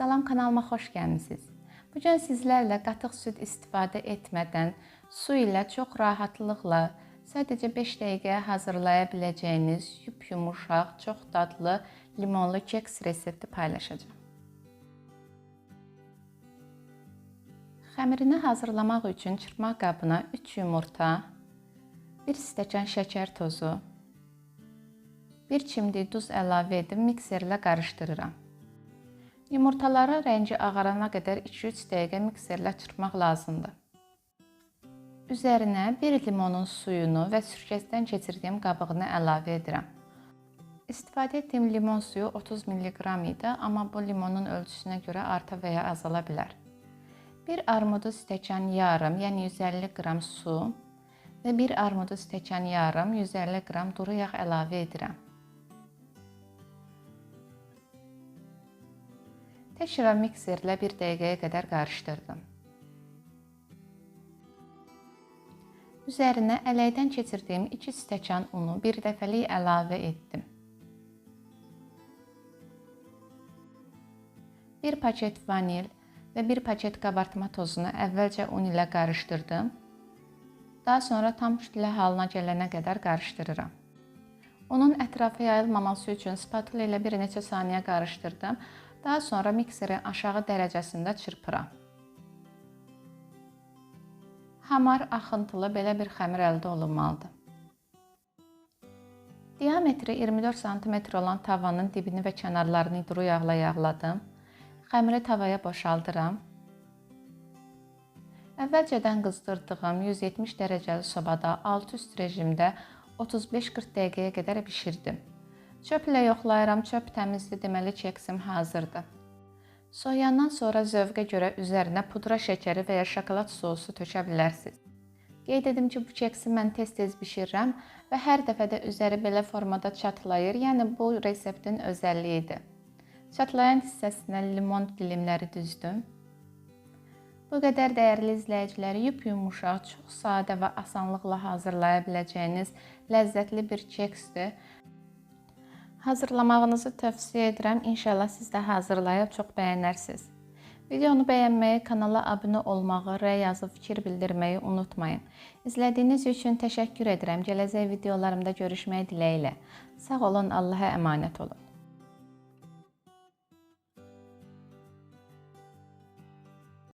Salam kanalıma xoş gəlmisiniz. Bu gün sizlərlə qatıq süd istifadə etmədən su ilə çox rahatlıqla sadəcə 5 dəqiqəyə hazırlaya biləcəyiniz yup-yumuşaq, çox dadlı limonlu keks resepti paylaşacağam. Xəmirini hazırlamaq üçün çırpma qabına 3 yumurta, 1 stəkan şəkər tozu, 1 çimdik duz əlavə edib mikserlə qarışdırıram. Yumurtaların rəngi ağarana qədər 2-3 dəqiqə mikserlə çırpmaq lazımdır. Üzərinə 1 limonun suyunu və sürkəsindən keçirdiyim qabığını əlavə edirəm. İstifadə etdiyim limon suyu 30 mq idi, amma bu limonun ölçüsünə görə arta və ya azala bilər. 1 armudu stəkan yarım, yəni 150 qram su və 1 armudu stəkan yarım, 150 qram duru yağ əlavə edirəm. Təkrar mikserlə 1 dəqiqəyə qədər qarışdırdım. Üzərinə ələkdən keçirdiyim 2 stəkan unu bir dəfəlik əlavə etdim. 1 paket vanil və 1 paket qabartma tozunu əvvəlcə un ilə qarışdırdım. Daha sonra tam kütlə halına gələnə qədər qarışdırıram. Unun ətrafa yayılmaması üçün spatula ilə bir neçə saniyə qarışdırdım. Daha sonra mikseri aşağı dərəcəsində çırpıram. Hamar axıntılı belə bir xəmir əldə olunmalıdır. Diametri 24 sm olan tavanın dibini və kənarlarını duru yağla yağladım. Xəmiri tavaya boşaldıram. Əvvəlcədən qızdırdığım 170 dərəcəli sobada alt-üst rejimdə 35-40 dəqiqəyə qədər bişirdim. Çöplə yoxlayıram, çöp təmizdir, deməli keksim hazırdır. Soyandan sonra zövqə görə üzərinə pudra şəkəri və ya şokolad sousu tökə bilərsiniz. Qeyd edim ki, bu keksi mən tez-tez bişirirəm və hər dəfə də üzəri belə formada çatlayır. Yəni bu reseptin özəlliyidir. Çatlayan hissəsinə limon dilimləri düzdüm. Bu qədər dəyərli izləyiciləri yup-yumuşaq, çox sadə və asanlıqla hazırlaya biləcəyiniz ləzzətli bir keksdir. Hazırlamağınızı tövsiyə edirəm. İnşallah siz də hazırlayıb çox bəyənərsiniz. Videonu bəyənməyi, kanala abunə olmağı, rəy yazıb fikir bildirməyi unutmayın. İzlədiyiniz üçün təşəkkür edirəm. Gələcək videolarımda görüşmək diləyilə. Sağ olun, Allaha əmanət olun.